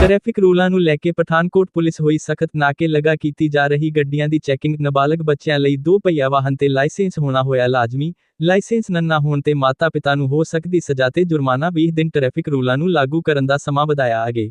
Traffic ਰੂਲਾਂ ਨੂੰ ਲੈ ਕੇ Pathankot police ਹੋਈ ਸਖਤ ਨਾਕੇ ਲਗਾ ਕੀਤੀ ਜਾ ਰਹੀ ਗੱਡੀਆਂ ਦੀ ਚੈਕਿੰਗ, ਨਾਬਾਲਗ ਬੱਚਿਆਂ ਲਈ ਦੋ ਪਹੀਆ ਵਾਹਨ ਤੇ ਲਾਇਸੈਂਸ ਹੋਣਾ ਹੋਇਆ ਲਾਜ਼ਮੀ। ਲਾਇਸੈਂਸ ਨੰਨਾ ਹੋਣ ਤੇ ਮਾਤਾ-ਪਿਤਾ ਨੂੰ ਹੋ ਸਕਦੀ ਸਜ਼ਾ ਤੇ ਜੁਰਮਾਨਾ 20 ਦਿਨ ਟ੍ਰੈਫਿਕ ਰੂਲਾਂ ਨੂੰ ਲਾਗੂ ਕਰਨ ਦਾ ਸਮਾਂ ਵਧਾਇਆ ਅਗੇ।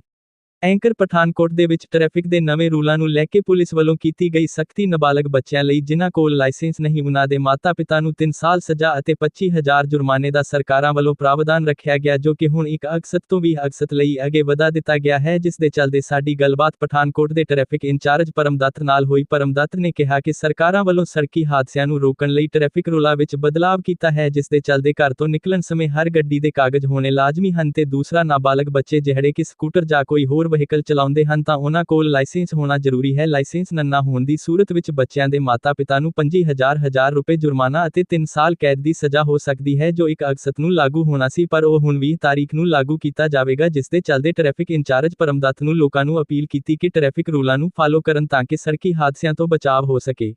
ਐਂਕਰ ਪਠਾਨਕੋਟ ਦੇ ਵਿੱਚ ਟ੍ਰੈਫਿਕ ਦੇ ਨਵੇਂ ਰੂਲਾਂ ਨੂੰ ਲੈ ਕੇ ਪੁਲਿਸ ਵੱਲੋਂ ਕੀਤੀ ਗਈ ਸਖਤੀ ਨਾਬਾਲਗ ਬੱਚਿਆਂ ਲਈ, ਜਿਨ੍ਹਾਂ ਕੋਲ ਲਾਇਸੈਂਸ ਨਹੀਂ ਉਹਨਾਂ ਦੇ ਮਾਤਾ-ਪਿਤਾ ਨੂੰ 3 ਸਾਲ ਸਜ਼ਾ ਅਤੇ 25000 ਜੁਰਮਾਨੇ ਦਾ ਸਰਕਾਰਾਂ ਵੱਲੋਂ ਪ੍ਰਾਵਧਾਨ ਰੱਖਿਆ ਗਿਆ, ਜੋ ਕਿ ਹੁਣ ਇੱਕ ਅਗਸਤ ਤੋਂ ਵੀ ਅਗਸਤ ਲਈ ਅੱਗੇ ਵਧਾ ਦਿੱਤਾ ਗਿਆ ਹੈ, ਜਿਸ ਦੇ ਚੱਲਦੇ ਸਾਡੀ ਗੱਲਬਾਤ ਪਠਾਨਕੋਟ ਦੇ ਟ੍ਰੈਫਿਕ ਇੰਚਾਰਜ ਪਰਮਦੱਤ ਨਾਲ ਹੋਈ। ਪਰਮਦੱਤ ਨੇ ਕਿਹਾ ਕਿ ਸਰਕਾਰਾਂ ਵੱਲੋਂ ਸੜਕੀ ਹਾਦਸਿਆਂ ਨੂੰ ਰੋਕਣ ਲਈ ਟ੍ਰੈਫਿਕ ਰੂਲਾਂ ਵਿੱਚ ਬਦਲਾਵ ਕੀਤਾ ਹੈ, ਜਿਸ ਦੇ ਚੱਲਦੇ ਘਰ ਤੋਂ ਨਿਕਲਣ ਸਮੇਂ ਹਰ ਗੱਡੀ ਦੇ ਕਾਗਜ਼ ਹੋਣੇ ਲਾਜ਼ਮੀ ਹਨ ਤੇ ਦੂਸਰਾ ਨਾਬਾਲਗ ਬੱਚੇ ਜਿਹੜੇ ਕਿ ਸਕੂਟਰ ਜਾਂ ਕੋਈ ਹੋਰ ਵਹੀਕਲ ਚਲਾਉਂਦੇ ਹਨ ਤਾਂ ਉਹਨਾਂ ਕੋਲ ਲਾਇਸੈਂਸ ਹੋਣਾ ਜ਼ਰੂਰੀ ਹੈ। ਲਾਇਸੈਂਸ ਨੰਨਾ ਹੋਣ ਦੀ ਸੂਰਤ ਵਿੱਚ ਬੱਚਿਆਂ ਦੇ ਮਾਤਾ-ਪਿਤਾ ਨੂੰ 25000 ਹਜ਼ਾਰ ਰੁਪਏ ਜੁਰਮਾਨਾ ਅਤੇ 3 ਸਾਲ ਕੈਦ ਦੀ ਸਜ਼ਾ ਹੋ ਸਕਦੀ ਹੈ ਜੋ ਇੱਕ ਅਗਸਤ ਨੂੰ ਲਾਗੂ ਹੋਣਾ ਸੀ ਪਰ ਉਹ ਹੁਣ 20 ਤਾਰੀਖ ਨੂੰ ਲਾਗੂ ਕੀਤਾ ਜਾਵੇਗਾ ਜਿਸ ਦੇ ਚੱਲਦੇ ਟ੍ਰੈਫਿਕ ਇੰਚਾਰਜ ਪਰਮਦੱਤ ਨੂੰ ਲੋਕਾਂ ਨੂੰ ਅਪੀਲ ਕੀਤੀ ਕਿ ਟ੍ਰੈਫਿਕ ਰੂਲਾਂ ਨੂੰ ਫਾਲੋ ਕਰਨ ਤਾਂ ਕਿ ਸੜਕੀ ਹਾਦਸਿਆਂ ਤੋਂ ਬਚਾਅ ਹੋ ਸਕੇ।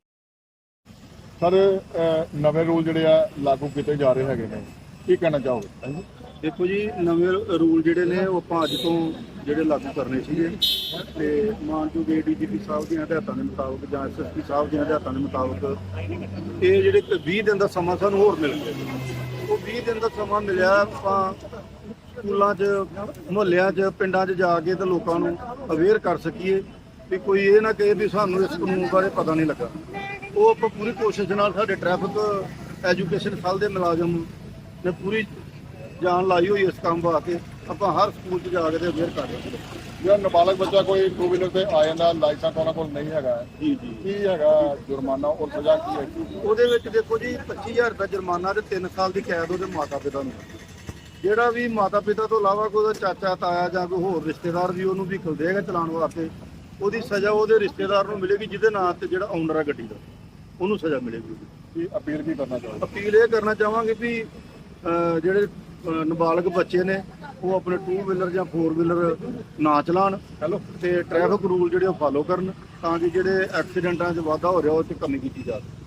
ਸਰ ਨਵੇਂ ਰੂਲ ਜਿਹੜੇ ਆ ਲਾਗੂ ਕੀਤੇ ਜਾ ਰਹੇ ਹੈਗੇ ਨੇ। ਕੀ ਕਹਿਣਾ ਚਾਹੋਗੇ? ਦੇਖੋ ਜੀ ਨਵੇਂ ਰੂਲ ਜਿਹੜੇ ਨੇ ਉਹ ਆਪਾਂ ਅੱਜ ਤੋਂ ਜਿਹੜੇ ਲਾਗੂ ਕਰਨੇ ਸੀਗੇ ਤੇ ਮਾਨਯੋਗ ਏਡੀਜੀਪੀ ਸਾਹਿਬ ਦੀਆਂ ਹਦਾਇਤਾਂ ਦੇ ਮੁਤਾਬਕ ਜਾਂ ਐਸਐਸਪੀ ਸਾਹਿਬ ਦੀਆਂ ਹਦਾਇਤਾਂ ਦੇ ਮੁਤਾਬਕ ਇਹ ਜਿਹੜੇ ਕਿ 20 ਦਿਨ ਦਾ ਸਮਾਂ ਸਾਨੂੰ ਹੋਰ ਮਿਲ ਗਿਆ। ਉਹ 20 ਦਿਨ ਦਾ ਸਮਾਂ ਮਿਲਿਆ ਆਪਾਂ ਸਕੂਲਾਂ 'ਚ, ਮੁਹੱਲਿਆਂ 'ਚ, ਪਿੰਡਾਂ 'ਚ ਜਾ ਕੇ ਤੇ ਲੋਕਾਂ ਨੂੰ ਅਵੇਅਰ ਕਰ ਸਕੀਏ ਵੀ ਕੋਈ ਇਹ ਨਾ ਕਹੇ ਵੀ ਸਾਨੂੰ ਇਸ ਕਾਨੂੰਨ ਬਾਰੇ ਪਤਾ ਨਹੀਂ ਲੱਗਾ। ਉਹ ਆਪਾਂ ਪੂਰੀ ਕੋਸ਼ਿਸ਼ ਨਾਲ ਸਾਡੇ ਟ੍ਰੈਫਿਕ ਐਜੂਕੇਸ਼ਨ ਸੈੱਲ ਦੇ ਮੁਲਾਜ਼ਮ ਨੇ ਪੂਰੀ ਜਾਨ ਲਾਈ ਹੋਈ ਇਸ ਕੰਮ ਵਾਸਤੇ। ਆਪਾਂ ਹਰ ਸਕੂਲ 'ਚ ਜਾ ਕੇ ਤੇ ਅਵੇਅਰ ਕਰ ਰਹੇ ਹਾਂ ਜਿਹੜਾ ਨਾਬਾਲਗ ਬੱਚਾ ਕੋਈ ਟੂ ਵੀਲਰ ਤੇ ਆ ਜਾਂਦਾ ਲਾਇਸੈਂਸ ਉਹਨਾਂ ਕੋਲ ਨਹੀਂ ਹੈਗਾ। ਜੀ ਜੀ। ਕੀ ਹੈਗਾ ਜੁਰਮਾਨਾ ਔਰ ਸਜ਼ਾ ਕੀ ਹੈ? ਉਹਦੇ ਵਿੱਚ ਦੇਖੋ ਜੀ 25000 ਦਾ ਜੁਰਮਾਨਾ ਤੇ 3 ਸਾਲ ਦੀ ਕੈਦ ਉਹਦੇ ਮਾਤਾ ਪਿਤਾ ਨੂੰ। ਜਿਹੜਾ ਵੀ ਮਾਤਾ ਪਿਤਾ ਤੋਂ ਇਲਾਵਾ ਕੋਈ ਉਹਦਾ ਚਾਚਾ ਤਾਇਆ ਜਾਂ ਕੋਈ ਹੋਰ ਰਿਸ਼ਤੇਦਾਰ ਵੀ ਉਹਨੂੰ ਵਹੀਕਲ ਦੇਗਾ ਚਲਾਉਣ ਵਾਸਤੇ ਉਹਦੀ ਸਜ਼ਾ ਉਹਦੇ ਰਿਸ਼ਤੇਦਾਰ ਨੂੰ ਮਿਲੇਗੀ ਜਿਹਦੇ ਨਾਂ ਤੇ ਜਿਹੜਾ ਓਨਰ ਹੈ ਗੱਡੀ ਦਾ। ਉਹਨੂੰ ਸਜ਼ਾ ਮਿਲੇਗੀ। ਕੀ ਅਪੀਲ ਕੀ ਕਰਨਾ ਚਾਹੋਗੇ? ਅਪੀਲ ਇਹ ਕਰਨਾ ਚਾਹਾਂਗੇ ਵੀ ਜਿਹੜੇ ਨਾਬਾਲਗ ਬੱਚੇ ਨੇ ਉਹ ਆਪਣੇ 2 ਵੀਲਰ ਜਾਂ 4 ਵੀਲਰ ਨਾ ਚਲਾਉਣ ਹੈਲੋ ਤੇ ਟ੍ਰੈਫਿਕ ਰੂਲ ਜਿਹੜੇ ਉਹ ਫਾਲੋ ਕਰਨ ਤਾਂ ਕਿ ਜਿਹੜੇ ਐਕਸੀਡੈਂਟਾਂ 'ਚ ਵਾਧਾ ਹੋ ਰਿਹਾ ਉਹ ਤੇ ਕਮੀ ਕੀਤੀ ਜਾ ਸਕੇ।